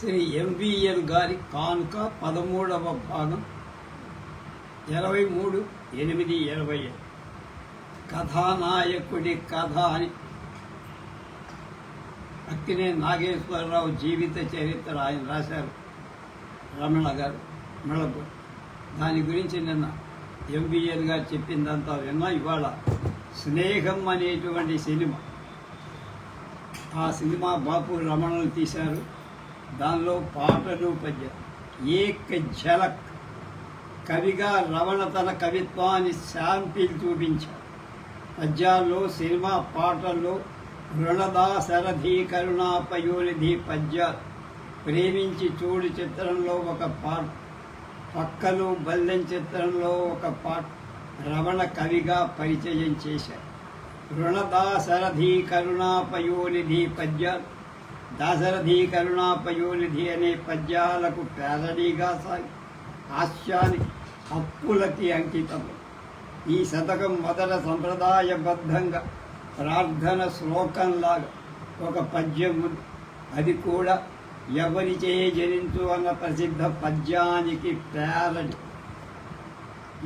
Shri MVL గారి కానుక పదమూడవ భాగం ఇరవై మూడు ఎనిమిది ఇరవై కథానాయకుడి కథ అని. అక్కినే నాగేశ్వరరావు జీవిత చరిత్ర ఆయన రాశారు. రమణ గారు మెళకు దాని గురించి నిన్న ఎంబీఎల్ గారు చెప్పిందంతా విన్నా ఇవాళ స్నేహం అనేటువంటి సినిమా. ఆ సినిమా బాపు రమణలు తీశారు. దానిలో పాటలు రూపజ ఏక ఝలక్ కవిగా రమణ తన కవిత్వాన్ని శాంపిల్ చూపించారు పద్యాల్లో సినిమా పాటల్లో రుణదాశరథి కరుణాపయోనిధి పద్యాలు ప్రేమించి చూడు చిత్రంలో ఒక పాట పక్కలు బల్లెం చిత్రంలో ఒక పాట రమణ కవిగా పరిచయం చేశారు రుణదాశరథి కరుణాపయోనిధి పద్యాలు దాశరథి కరుణాపయోనిధి అనే పద్యాలకు పేదడిగా సాగి హాస్యానికి అప్పులకి అంకితం. ఈ శతకం మొదట సంప్రదాయబద్ధంగా ప్రార్థన శ్లోకంలాగా ఒక పద్యం ఉంది. అది కూడా ఎవరిచే జనించు అన్న ప్రసిద్ధ పద్యానికి పేరడి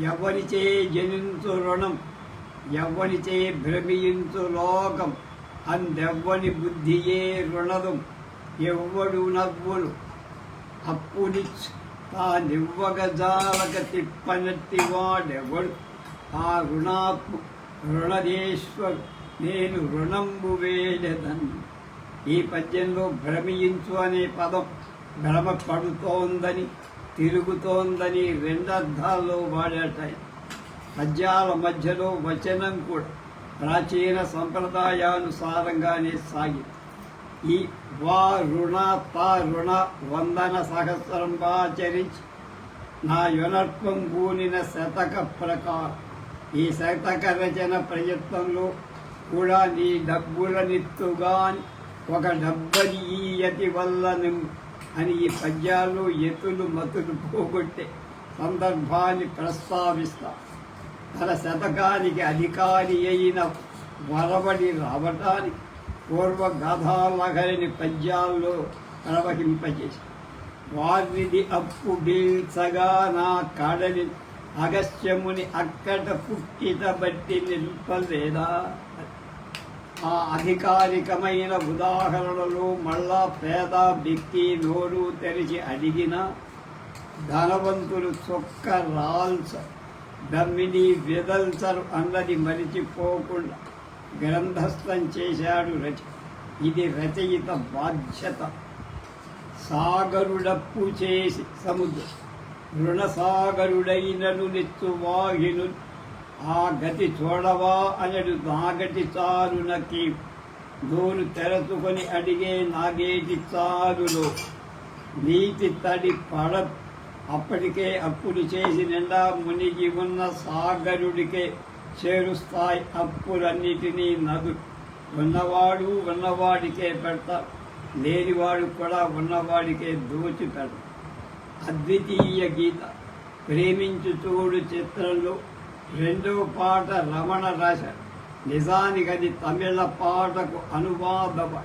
ఎవరిచే జనించు రుణం ఎవరిచే భ్రమించు లోకం అందెవ్వని బుద్ధియే రుణదు ఎవ్వడు నవ్వులు అప్పుడిచ్చు తానివ్వగజాలక తిప్పనట్టి వాడెవడు? ఆ రుణాత్ము రుణదేశ్వరు నేను రుణంబు వేడెదన్. ఈ పద్యంలో భ్రమించు అనే పదం భ్రమ పడుతోందని తిరుగుతోందని రెండర్థాల్లో వాడేటాయి పద్యాల మధ్యలో వచనం కూడా ప్రాచీన సంప్రదాయానుసారంగానే సాగి. ఈ వా రుణ తా రుణ వందన సహస్రంబాచరించి నా యునత్వం గూనిన శతక ప్రకారం. ఈ శతక రచన ప్రయత్నంలో కూడా నీ డబ్బులనిత్తుగాని ఒక డబ్బని ఈ యతి వల్ల అని ఈ పద్యాలు ఎతులు మతులు పోగొట్టే సందర్భాన్ని ప్రస్తావిస్తా. తన శతకానికి అధికారి అయిన వరబడి రావటానికి పూర్వ గాథాలహరిని పద్యాల్లో ప్రవహింపజేసి వారిది అప్పు బీల్చగా నా కడలి అగస్త్యముని అక్కడ పుట్టిత బట్టి నిల్పలేదా? ఆ అధికారికమైన ఉదాహరణలో మళ్ళా పేద వ్యక్తి నోరు తెరిచి అడిగిన ధనవంతులు చొక్క రాల్చ దమ్మిని వెదల్చరు అన్నది మరిచిపోకుండా గ్రంథస్థం చేశాడు రచ ఇది రచయిత బాధ్యత. సాగరుడప్పు చేసి సముద్రం రుణసాగరుడైనను నెత్తు వాహిను ఆ గతి చూడవా అనడు నాగటి చారునకి నోరు తెరచుకొని అడిగే నాగేటి చారులో నీతి తడి పడ అప్పటికే అప్పులు చేసి నిండా మునిగి ఉన్న సాగరుడికే చేరుస్తాయి అప్పులన్నిటినీ నదు ఉన్నవాడు ఉన్నవాడికే పెడతా లేనివాడు కూడా ఉన్నవాడికే దోచి పెడతా. అద్వితీయ గీత. ప్రేమించు చూడు చిత్రంలో రెండో పాట రమణ రస నిజానికి అది తమిళ పాటకు అనువాద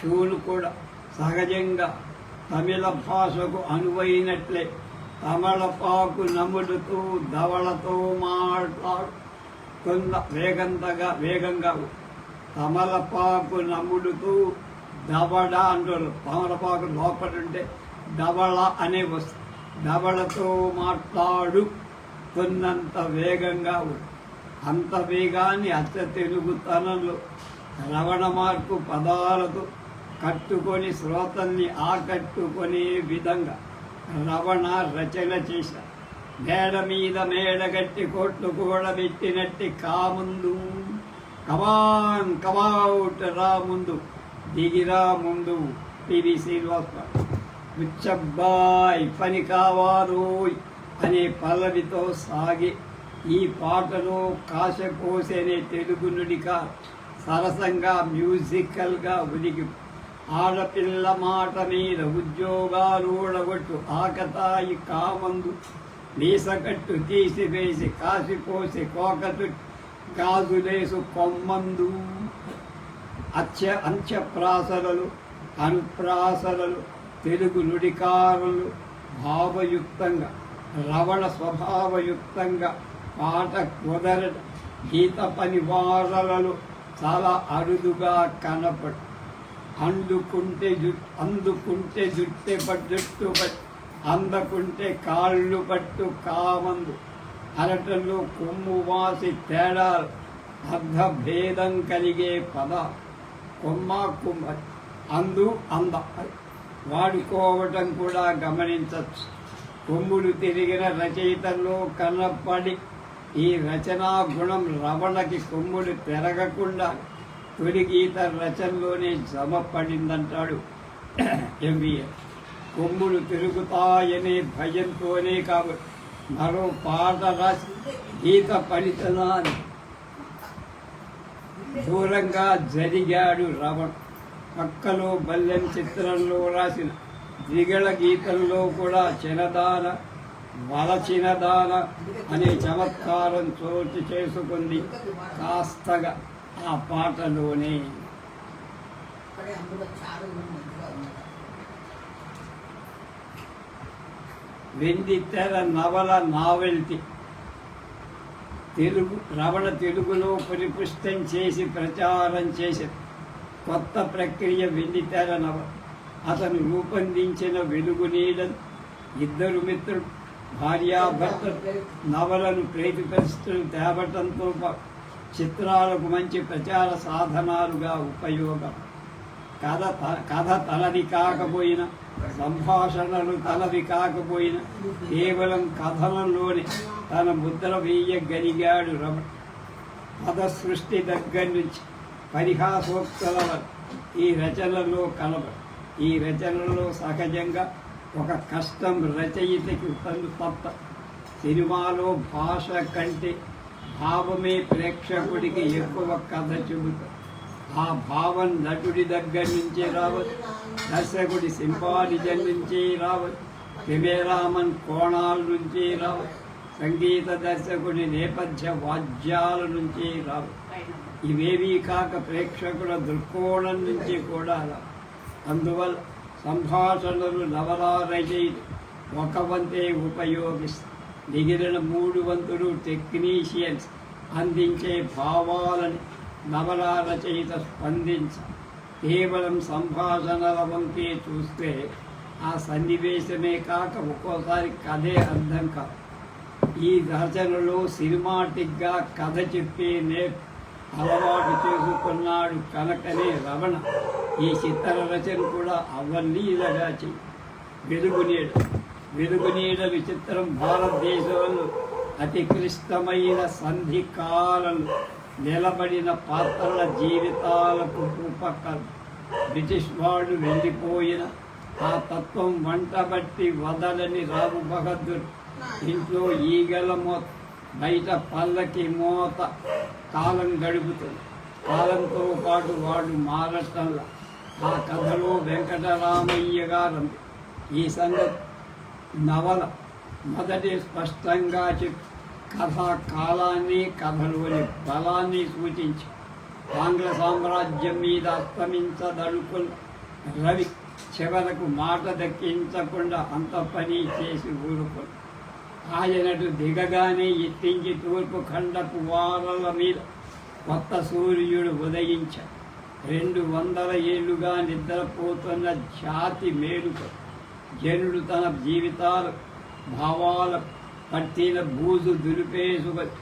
షూను కూడా సహజంగా తమిళ భాషకు అనువైనట్లే. తమలపాకు నములుతూ మాట్లాడు కొంద వేగంతగా వేగంగా తమలపాకు నములుతూ దవడ అంటారు. తమలపాకు లోపల ఉంటే దవళ అనే వస్తుంది దవళతో మాట్లాడు. కొన్నంత వేగంగా అంత వేగాన్ని అచ్చ తెలుగుతనంలో రవణ మార్పు పదాలతో కట్టుకొని శ్రోతల్ని ఆకట్టుకునే విధంగా రవణ రచన చేశా. మేడ మీద మేడగట్టి కోట్లు కూడా పెట్టినట్టి కాముందు. కమాన్ కమౌట్ రా ముందు దిగిరా ముందు పివి శ్రీనివాసరావు. ఉచ్చబ్బాయ్ పని కావారోయ్ అనే పల్లవితో సాగి. ఈ పాటలో కాశకోశ అనే తెలుగు నుడిక. సరసంగా మ్యూజికల్గా ఉనికి ఆడపిల్ల మాట మీద ఉద్యోగాలూడగొట్టు ఆకతాయి కామందు. మీసకట్టు తీసివేసి కాసిపోసి కోకతు గాజులేసు కొమ్మందు. అత్య అంత్యప్రాసలలు అనుప్రాసలలు తెలుగు నుడికారులు భావయుక్తంగా రవణ స్వభావయుక్తంగా పాట కుదర గీత పనివారలలో చాలా అరుదుగా కనపడు అందుకుంటే జుట్టు అందుకుంటే జుట్టే జుట్టు అందకుంటే కాళ్ళు పట్టు కామందు. అరటల్లో కొమ్ము వాసి తేడా అర్ధ భేదం కలిగే పద. కొమ్మ కుమ్మ. అందు అంద. వాడుకోవటం కూడా గమనించవచ్చు కొమ్ములు తిరిగిన రచయితల్లో కనపడి ఈ రచనా గుణం రవణకి కొమ్ములు తిరగకుండా తొలి గీత రచనలోనే జమ పడిందంటాడు. ఎంబీఏ. కొమ్ములు తిరుగుతాయనే భయంతోనే కాబట్టి మరో పాట రాసి గీత ఫలితనాన్ని దూరంగా జరిగాడు రమణ. పక్కలో బల్లెం చిత్రంలో రాసిన దిగళ గీతంలో కూడా చినదాన వలచినదాన అనే చమత్కారం చోటు చేసుకుంది. కాస్తగా ఆ పాటలోనే అక్కడే అందులో చాలా మంచిగా ఉన్నది. వెండి తెర నవల నావెల్టీ. తెలుగు రమణ తెలుగులో పరిపుష్టం చేసి ప్రచారం చేసి కొత్త ప్రక్రియ వెండి తెర నవల అతను రూపొందించిన వెలుగు నీడలు ఇద్దరు మిత్రులు భార్యాభర్త నవలను ప్రేతిపరిస్తులు తేవటంతో పాటు చిత్రాలకు మంచి ప్రచార సాధనాలుగా ఉపయోగం. కథ కథ తలది కాకపోయినా సంభాషణలు తలవి కాకపోయినా కేవలం కథనంలోనే తన ముద్ర వేయగలిగాడు రమణ. పద సృష్టి దగ్గర నుంచి పరిహాసోక్తుల ఈ రచనలో కలవ. ఈ రచనలో సహజంగా ఒక కష్టం రచయితకి తను తప్ప సినిమాలో భాష కంటే భావమే ప్రేక్షకుడికి ఎక్కువ కథ చెబుతారు ఆ భావం నటుడి దగ్గర నుంచే రావచ్చు దర్శకుడి సింపాలిజన్ నుంచి రావచ్చు కెమెరామన్ కోణాల నుంచి రావచ్చు సంగీత దర్శకుడి నేపథ్య వాద్యాల నుంచి రావచ్చు. ఇవేవీ కాక ప్రేక్షకుల దృక్కోణం నుంచి కూడా రావు. అందువల్ల సంభాషణలు నవలా రచయిత ఒక వంతే ఉపయోగిస్తారు. మిగిలిన మూడు వంతులు టెక్నీషియన్స్ అందించే భావాలని నవల రచయిత స్పందించ కేవలం సంభాషణల వంకే చూస్తే ఆ సన్నివేశమే కాక ఒక్కోసారి కథే అర్థం కాదు. ఈ రచనలో సినిమాటిక్గా కథ చెప్పే నే అలవాటు చేసుకున్నాడు కనుకనే రమణ. ఈ చిత్ర రచన కూడా అవలీలగా చెయ్యి. వెలుగునేడు వెలుగునీడ విచిత్రం భారతదేశంలో అతి క్లిష్టమైన సంధి కాలం నిలబడిన పాత్రల జీవితాలకు రూపకల్పన బ్రిటిష్ వాళ్ళు వెళ్ళిపోయిన ఆ తత్వం వంటబట్టి వదలని రావు బహదూర్. ఇంట్లో ఈగల మోత బయట పల్లకి మోత కాలం గడుపుతుంది. కాలంతో పాటు వాడు మారటంలా. ఆ కథలో వెంకటరామయ్య గారు ఈ సంగతి నవల. మొదటి స్పష్టంగా చెప్పి. కథ కాలాన్ని కథలోని బలాన్ని సూచించి. ఆంగ్ల సామ్రాజ్యం మీద అస్తమించదనుకున్న రవి చివరకు మాట దక్కించకుండా అంత పని చేసి ఊరుకుని ఆయనటు దిగగానే ఎత్తించి తూర్పు ఖండపు వారల మీద కొత్త సూర్యుడు ఉదయించాడు రెండు వందల ఏళ్ళుగా నిద్రపోతున్న జాతి మేలుకొని జనుడు తన జీవితాలు భావాల పట్టిన బూజు దులిపేసుకొని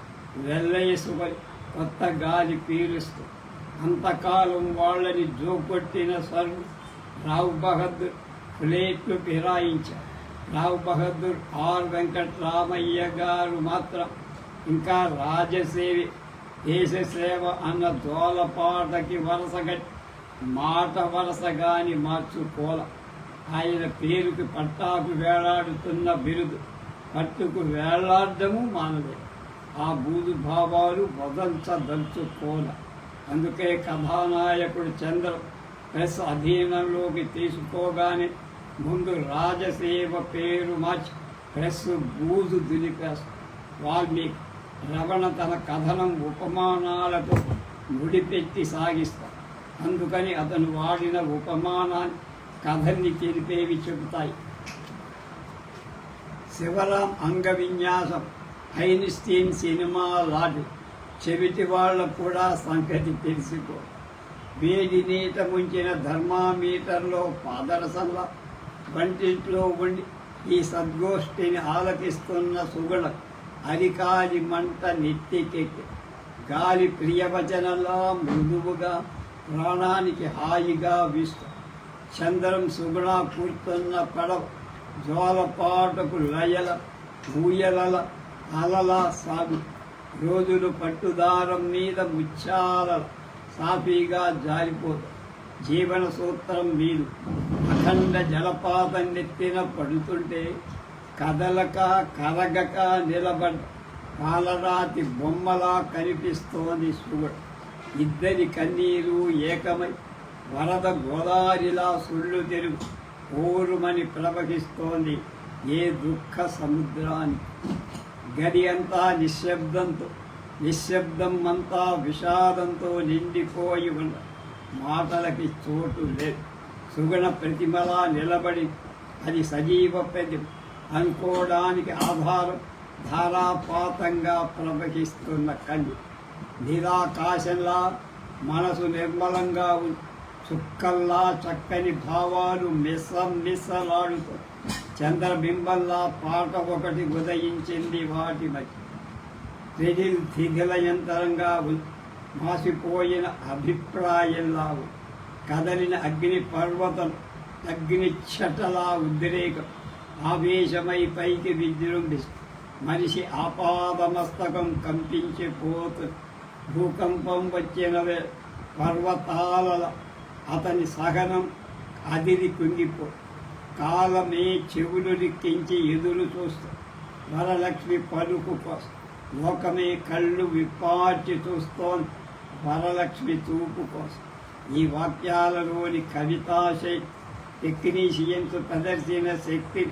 వెల్లయేసుకొని కొత్త గాలి పీలుస్తూ అంతకాలం వాళ్ళని జోకొట్టిన సరు రావు బహదూర్ ప్లేట్లు ఫిరాయించారు రావు బహదూర్ ఆర్ వెంకటరామయ్య గారు మాత్రం ఇంకా రాజసేవి దేశ సేవ అన్న దోలపాటకి వరసగట్టి మాట వరసగాని మార్చుకోల. ఆయన పేరుకి పట్టాకు వేలాడుతున్న బిరుదు. పట్టుకు వేలాడము మానవే ఆ బూదు భావాలు వదంచదలుచుకోల అందుకే కథానాయకుడు చంద్ర ప్రెస్ అధీనంలోకి తీసుకోగానే ముందు రాజసేవ పేరు మార్చి ప్రెస్ బూజు దులిపేస్తారు వాల్మీకి రమణ తన కథనం ఉపమానాలతో ముడిపెట్టి సాగిస్తాడు. అందుకని అతను వాడిన ఉపమానాన్ని కథల్ని తెలిపేవి చెబుతాయి శివరాం అంగ విన్యాసం ఐన్స్టీన్ సినిమా లాంటి చెవిటి వాళ్ళకు కూడా సంగతి తెలుసుకో వేడి నీట ముంచిన ధర్మామీటర్లో పాదరసంలా వంటింట్లో ఉండి ఈ సద్గోష్ఠిని ఆలకిస్తున్న సుగుణ అరికాలి మంట నెత్తికెక్కి గాలి ప్రియవచనలా మృదువుగా ప్రాణానికి హాయిగా విస్తు చంద్రం సుగుణ కూర్చున్న పడవ జ్వాలపాటకు లయల ఊయలల అలల సాగు. రోజులు పట్టుదారం మీద ముచ్చాల సాఫీగా జారిపోతాయి జీవన సూత్రం మీరు అఖండ జలపాతం నెత్తిన పడుతుంటే కదలక కరగక నిలబడ్డ పాలరాతి బొమ్మలా కనిపిస్తోంది శివుడు ఇద్దరి కన్నీరు ఏకమై వరద గోదారిలా సుళ్ళు తెరుగు ఓరుమని ప్రవహిస్తోంది ఏ దుఃఖ సముద్రానికి. గది అంతా నిశ్శబ్దంతో నిశ్శబ్దం అంతా విషాదంతో నిండిపోయి ఉన్న మాటలకి చోటు లేదు. సుగుణ ప్రతిమలా నిలబడి అది సజీవ ప్రతిమ. అనుకోవడానికి ఆధారం ధారాపాతంగా ప్రవహిస్తున్న కళ్ళు నిరాకాశంలా మనసు నిర్మలంగా ఉంది. చుక్కల్లా చక్కని భావాలు మిస్సం మిస్సలాడుతూ చంద్రబింబంలా పాట ఒకటి ఉదయించింది వాటి మధ్య. త్రిదిల్ థిథిల యంత్రంగా మాసిపోయిన అభిప్రాయంలా కదలిన అగ్ని పర్వతం అగ్ని చటలా ఉద్రేకం ఆవేశమై పైకి విజృంభిస్తుంది మనిషి ఆపాదమస్తకం కంపించిపోతు భూకంపం వచ్చిన వే- పర్వతాల అతని సహనం అదిరి కుంగిపో. కాలమే చెవులు రిక్కించి ఎదురు చూస్తా వరలక్ష్మి పలుకు కోసం లోకమే కళ్ళు విప్పార్చి చూస్తోంది వరలక్ష్మి చూపు కోసం. ఈ వాక్యాలలోని కవితాశై టెక్నీషియన్స్ ప్రదర్శిన శక్తి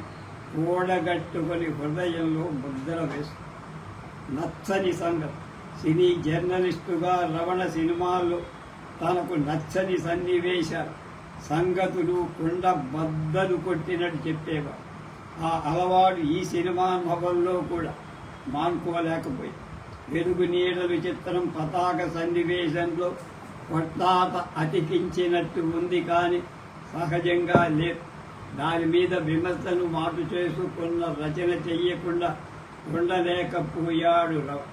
కూడగట్టుకొని హృదయంలో ముద్ర వేస్తుంది నచ్చని సంగతి సినీ జర్నలిస్టుగా రమణ సినిమాల్లో తనకు నచ్చని సన్నివేశ సంగతులు కుండ బద్దలు కొట్టినట్టు చెప్పేవారు ఆ అలవాటు ఈ సినిమా నవల్లో కూడా మానుకోలేకపోయింది. వెలుగు నీడలు చిత్రం పతాక సన్నివేశంలో కొట్లాట అతికించినట్టు ఉంది కానీ సహజంగా లేదు. దాని మీద విమర్శను మాటు చేసుకున్న రచన చెయ్యకుండా ఉండలేకపోయాడు రావు.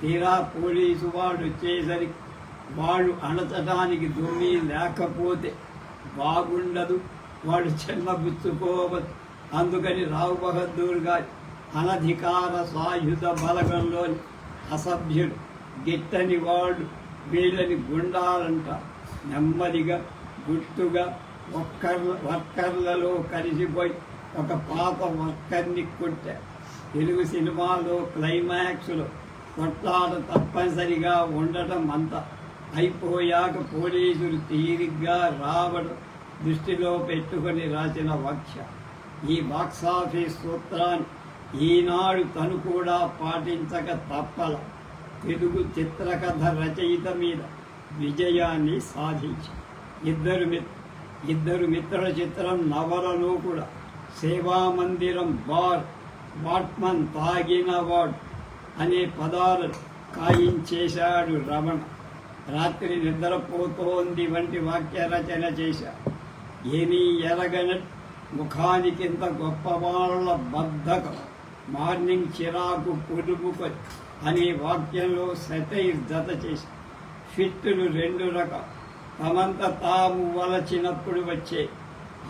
తీరా పోలీసు వాడు వచ్చేసరికి వాడు అనతడానికి దుమ్మి లేకపోతే బాగుండదు. వాడు చెన్నబుచ్చుకోవచ్చు అందుకని రావు బహదూర్ గారి అనధికార సాయుధ బలగంలోని అసభ్యుడు గిట్టని వాడు వీళ్ళని గుండాలంట. నెమ్మదిగా గుట్టుగా ఒక్కర్ల వర్కర్లలో కలిసిపోయి ఒక పాత వర్కర్ని కొట్టా. తెలుగు సినిమాలో క్లైమాక్స్లో కొట్లాట తప్పనిసరిగా ఉండటం అంతా అయిపోయాక పోలీసులు తీరిగ్గా రావడం దృష్టిలో పెట్టుకొని రాసిన వక్ష ఈ బాక్సాఫీస్ సూత్రాన్ని ఈనాడు తను కూడా పాటించక తప్పల. తెలుగు చిత్రకథ రచయిత మీద విజయాన్ని సాధించి. ఇద్దరు మిత్ ఇద్దరు మిత్రుల చిత్రం నవలలో కూడా సేవా మందిరం బార్ వాట్మన్ తాగినవాడు అనే పదాలు కాయించేశాడు రమణ. రాత్రి నిద్రపోతోంది వంటి వాక్య రచన చేశారు ఏమీ ఎరగనట్ ముఖానికింత గొప్ప వాళ్ళ బద్ధకం. మార్నింగ్ చిరాకు పొదుపుకొని అనే వాక్యంలో సతైర్ జత చేసి ఫిట్టులు రెండు రకం. తమంత తాము వలచినప్పుడు వచ్చే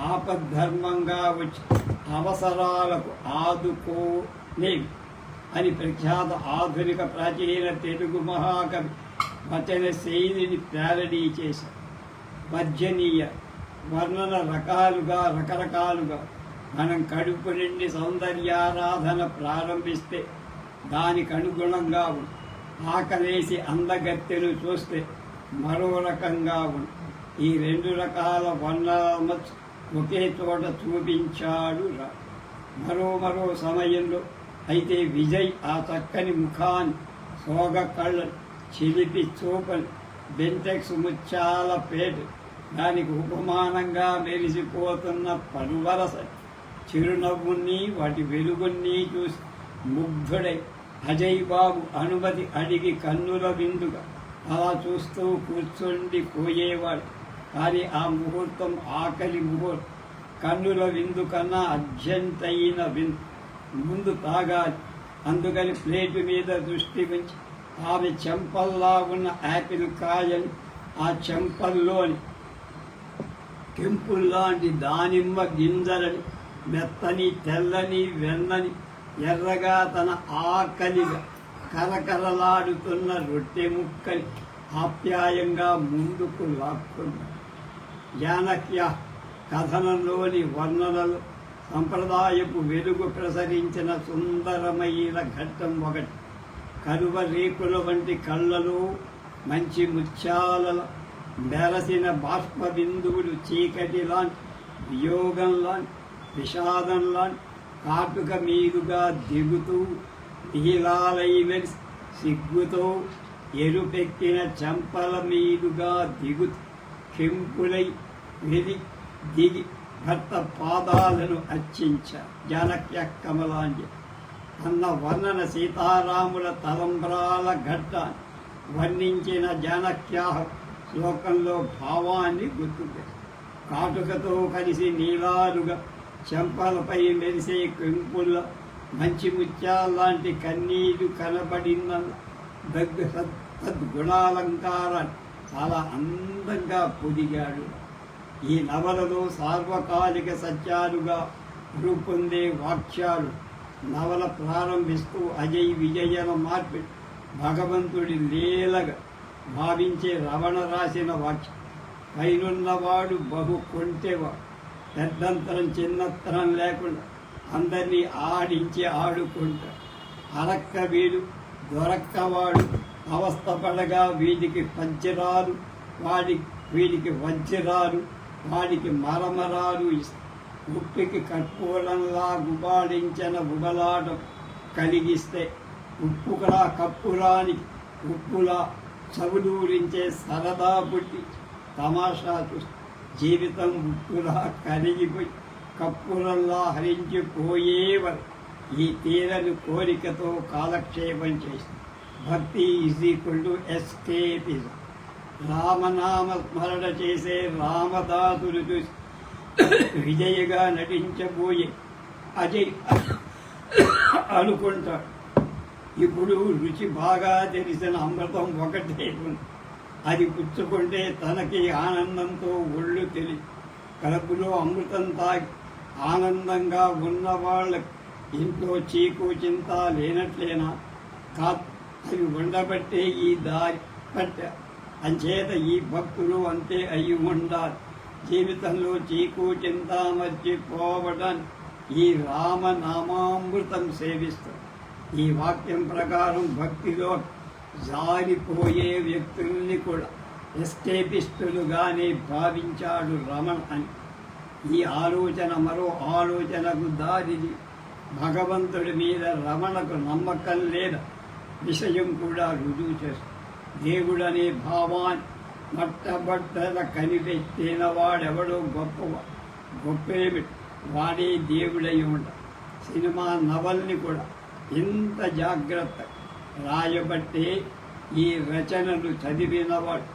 ఆపద్ధర్మంగా వచ్చి అవసరాలకు ఆదుకోనేవి అని ప్రఖ్యాత ఆధునిక ప్రాచీన తెలుగు మహాకవి వచన శైలిని ప్యారడీ చేశారు. వర్జనీయ వర్ణన రకాలుగా రకరకాలుగా మనం కడుపు నిండి సౌందర్యారాధన ప్రారంభిస్తే దానికి అనుగుణంగా ఉంది ఆకలేసి అందగత్తెలు చూస్తే మరో రకంగా ఉంది ఈ రెండు రకాల వర్ణన ఒకే చోట చూపించాడు రా. మరో మరో సమయంలో అయితే విజయ్ ఆ చక్కని ముఖాన్ని సోగ కళ్ళని చిలిపి చూపని బెంటెక్స్ ముత్యాల పేట. దానికి ఉపమానంగా మెరిసిపోతున్న పరువరస చిరునవ్వుని వాటి వెలుగుని చూసి ముగ్ధుడై అజయ్ బాబు అనుమతి అడిగి కన్నుల విందుగా అలా చూస్తూ కూర్చుండి పోయేవాడు. కానీ ఆ ముహూర్తం ఆకలి ముహూర్తం. కన్నుల విందు కన్నా అర్జెంటైన విందు. ముందు తాగాలి. అందుకని ప్లేటు మీద దృష్టి ఉంచి ఆమె చెంపల్లా ఉన్న యాపిల్ కాయలు ఆ చెంపల్లోని కెంపుల్లాంటి దానిమ్మ గింజలని మెత్తని తెల్లని వెన్నని ఎర్రగా తన ఆకలిగా కరకరలాడుతున్న రొట్టె ముక్కని ఆప్యాయంగా ముందుకు లాక్కున్నాడు. జానక్య కథనంలోని వర్ణనలు సంప్రదాయపు వెలుగు ప్రసరించిన సుందరమైన ఘట్టం ఒకటి. కరువ రేకుల వంటి కళ్ళలో మంచి ముత్యాల మెరసిన బాష్ప బిందువులు చీకటి లాంటి వియోగం లాంటి విషాదం లాంటి కాటుక మీదుగా దిగుతూ నీలాలై సిగ్గుతో ఎరుపెక్కిన చంపల మీదుగా దిగుతూ కెంపులై వెలి దిగి భర్త పాదాలను అర్చించారు జానక్య కమలాంజలి అన్న వర్ణన సీతారాముల తలంబ్రాల ఘట్ట వర్ణించిన జానక్యా శ్లోకంలో భావాన్ని గుర్తుకు కాటుకతో కలిసి నీలాలుగా చెంపలపై మెరిసే కెంపుల మంచి ముత్యాలాంటి కన్నీరు కనబడిన దగ్గ సద్గుణాలంకారాన్ని చాలా అందంగా పొదిగాడు. ఈ నవలలో సార్వకాలిక సత్యాలుగా రూపొందే వాక్యాలు నవల ప్రారంభిస్తూ అజయ్ విజయన మార్పి భగవంతుడి లీలగా భావించే రమణ రాసిన వాక్యం. పైనున్నవాడు బహు కొంటేవా. పెద్దంతరం చిన్నతరం లేకుండా అందరినీ ఆడించి ఆడుకుంటా. అరక్క వీడు దొరక్కవాడు అవస్థపడగా వీడికి పంచరాలు వాడి వీడికి వజ్రాలు వాడికి మరమరాలు ఇస్తారు ఉప్పికి కర్పూరంలా గుబాడించిన ఉబలాట కలిగిస్తే ఉప్పులా కప్పురానికి ఉప్పులా చవులూరించే సరదా పుట్టి తమాషా చూస్తే జీవితం ఉప్పులా కరిగిపోయి కప్పులల్లా హరించిపోయేవారు ఈ తీరని కోరికతో కాలక్షేపం చేసి భక్తి ఈజ్ ఈక్వల్ టు ఎస్కేపిజం. రామనామ స్మరణ చేసే రామదాసులు చూసి విజయగా నటించబోయే అజయ్ అనుకుంటాడు ఇప్పుడు రుచి బాగా తెలిసిన అమృతం ఒకటే ఉంది. అది పుచ్చుకుంటే తనకి ఆనందంతో ఒళ్ళు తెలి కడుపులో అమృతం తాగి ఆనందంగా ఉన్న వాళ్ళకి ఇంట్లో చీకు చింత లేనట్లేనా? కా అవి ఉండబట్టే ఈ దారి పట్ట. అంచేత ఈ భక్తులు అంతే అయి ఉండాలి. జీవితంలో చీకు చింత మర్చిపోవడానికి ఈ రామనామామృతం సేవిస్తాం ఈ వాక్యం ప్రకారం భక్తిలో జారిపోయే వ్యక్తుల్ని కూడా ఎస్టేపిస్టులుగానే భావించాడు రమణ అని. ఈ ఆలోచన మరో ఆలోచనకు దారిది. భగవంతుడి మీద రమణకు నమ్మకం లేదా విషయం కూడా రుజువు చేస్తుంది దేవుడనే భావాన్ని మట్టబట్టల కనిపెట్టిన వాడెవడో గొప్ప గొప్పేమి? వాడే దేవుడై ఉండ. సినిమా నవల్ని కూడా ఇంత జాగ్రత్త రాయబట్టే ఈ రచనలు చదివినవాడు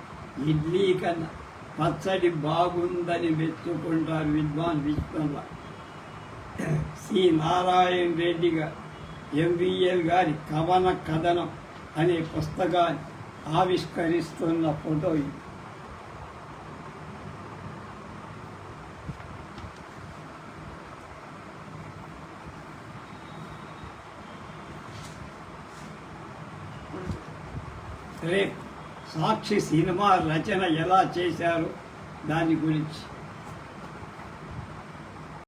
ఇడ్లీ కన్నా పచ్చడి బాగుందని మెచ్చుకుంటారు విద్వాన్ విష్ణుల సి. నారాయణ రెడ్డి గారు ఎంవిఎల్ గారి కవన కథనం అనే పుస్తకాన్ని ఆవిష్కరిస్తున్న ఫోటో ఇది. రేపు సాక్షి సినిమా రచన ఎలా చేశారు? దాని గురించి.